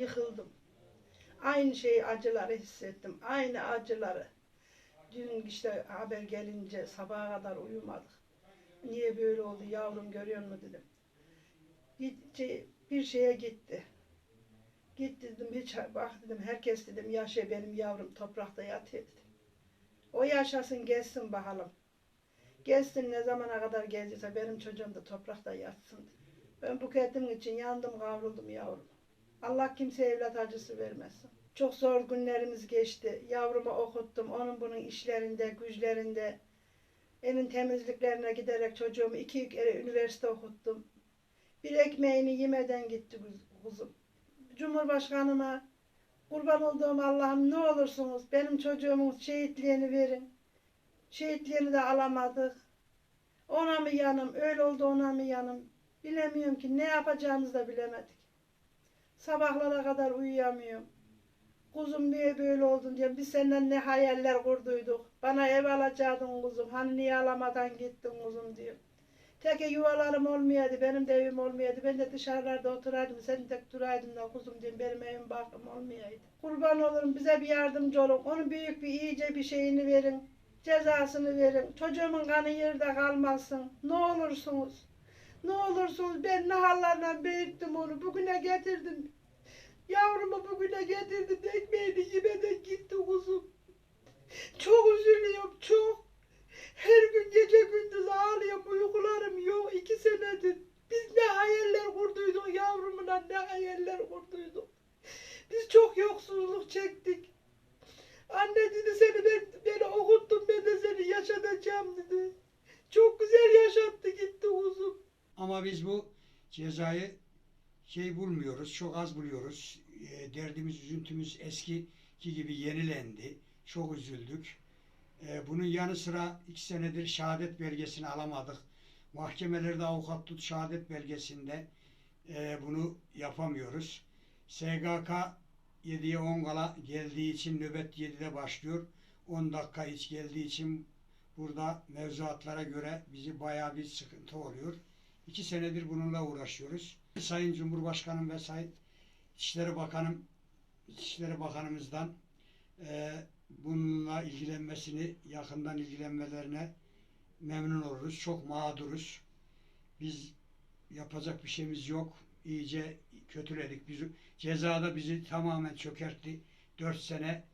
yıkıldım. Aynı şeyi acıları hissettim. Aynı acıları. Dün işte haber gelince sabaha kadar uyumadık. Niye böyle oldu yavrum görüyor musun dedim. Gitçe bir şeye gitti. Git dedim hiç bak dedim herkes dedim yaşa benim yavrum toprakta yatıyor dedim. O yaşasın gelsin bakalım. Gelsin ne zamana kadar geldiyse benim çocuğum da toprakta yatsın. Ben bu kendim için yandım kavruldum yavrum. Allah kimseye evlat acısı vermesin. Çok zor günlerimiz geçti. Yavrumu okuttum. Onun bunun işlerinde, güçlerinde. Evin temizliklerine giderek çocuğumu iki kere üniversite okuttum. Bir ekmeğini yemeden gitti kuz- kuzum. Cumhurbaşkanıma kurban olduğum Allah'ım ne olursunuz benim çocuğumun şehitliğini verin. Şehitliğini de alamadık. Ona mı yanım, öyle oldu ona mı yanım. Bilemiyorum ki ne yapacağımızı da bilemedik. Sabahlara kadar uyuyamıyorum. Kuzum niye böyle oldun diye biz senden ne hayaller kurduyduk. Bana ev alacaktın kuzum. Hani niye alamadan gittin kuzum diyor. Tek yuvalarım olmayaydı, benim de evim olmayaydı. Ben de dışarılarda oturaydım, sen de duraydın da kuzum diyorum. Benim evim bakım olmayaydı. Kurban olurum bize bir yardımcı olun. Onun büyük bir iyice bir şeyini verin. Cezasını verin. Çocuğumun kanı yerde kalmasın. Ne olursunuz. Ne olursunuz ben ne hallerle büyüttüm onu. Bugüne getirdim. Yavrumu bugüne getirdim. Ekmeğini yemeden gitti kuzum. Çok üzülüyorum çok. Her gün gece gündüz ağlıyorum. Uykularım yok. iki senedir. Biz ne hayaller kurduyduk yavrumuna ne hayaller kurduyduk. Biz çok yoksulluk çektik. Anne dedi seni ben, beni okuttum ben de seni yaşatacağım dedi. Çok güzel yaşattı gitti kuzum. Ama biz bu cezayı şey bulmuyoruz, çok az buluyoruz. E, derdimiz, üzüntümüz eskiki gibi yenilendi. Çok üzüldük. E, bunun yanı sıra iki senedir şehadet belgesini alamadık. Mahkemelerde avukat tut şehadet belgesinde e, bunu yapamıyoruz. SGK 7'ye 10 kala geldiği için nöbet 7'de başlıyor. 10 dakika hiç geldiği için burada mevzuatlara göre bizi bayağı bir sıkıntı oluyor. İki senedir bununla uğraşıyoruz. Sayın Cumhurbaşkanım ve Sayın İçişleri Bakanım, İçişleri Bakanımızdan e, bununla ilgilenmesini, yakından ilgilenmelerine memnun oluruz. Çok mağduruz. Biz yapacak bir şeyimiz yok. İyice kötüledik. Bizi, cezada bizi tamamen çökertti. Dört sene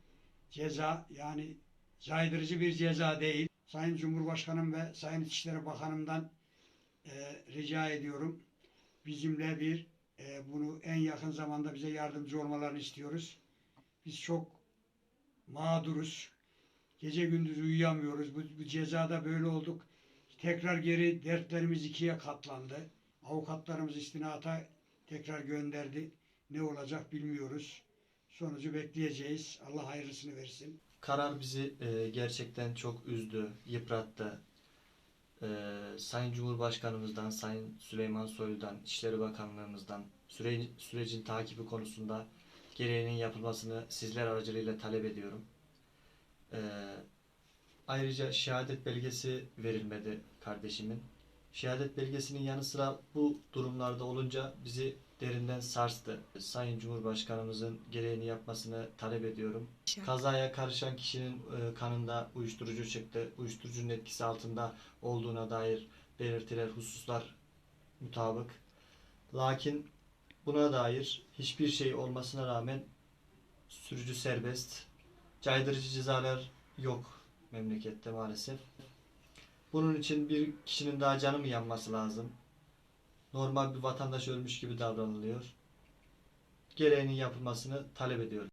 ceza yani caydırıcı bir ceza değil. Sayın Cumhurbaşkanım ve Sayın İçişleri Bakanımdan e, rica ediyorum. Bizimle bir e, bunu en yakın zamanda bize yardımcı olmalarını istiyoruz. Biz çok mağduruz. Gece gündüz uyuyamıyoruz. Bu, bu cezada böyle olduk. Tekrar geri dertlerimiz ikiye katlandı. Avukatlarımız istinata tekrar gönderdi. Ne olacak bilmiyoruz. Sonucu bekleyeceğiz. Allah hayırlısını versin. Karar bizi e, gerçekten çok üzdü, yıprattı. E, Sayın Cumhurbaşkanımızdan, Sayın Süleyman Soylu'dan, İçişleri Bakanlığımızdan süre, sürecin takibi konusunda gereğinin yapılmasını sizler aracılığıyla talep ediyorum. E, ayrıca şehadet belgesi verilmedi kardeşimin. Şehadet belgesinin yanı sıra bu durumlarda olunca bizi derinden sarstı. Sayın Cumhurbaşkanımızın gereğini yapmasını talep ediyorum. Kazaya karışan kişinin e, kanında uyuşturucu çıktı. Uyuşturucunun etkisi altında olduğuna dair belirtiler, hususlar mutabık. Lakin buna dair hiçbir şey olmasına rağmen sürücü serbest. Caydırıcı cezalar yok memlekette maalesef. Bunun için bir kişinin daha canı mı yanması lazım? Normal bir vatandaş ölmüş gibi davranılıyor. Gereğinin yapılmasını talep ediyorum.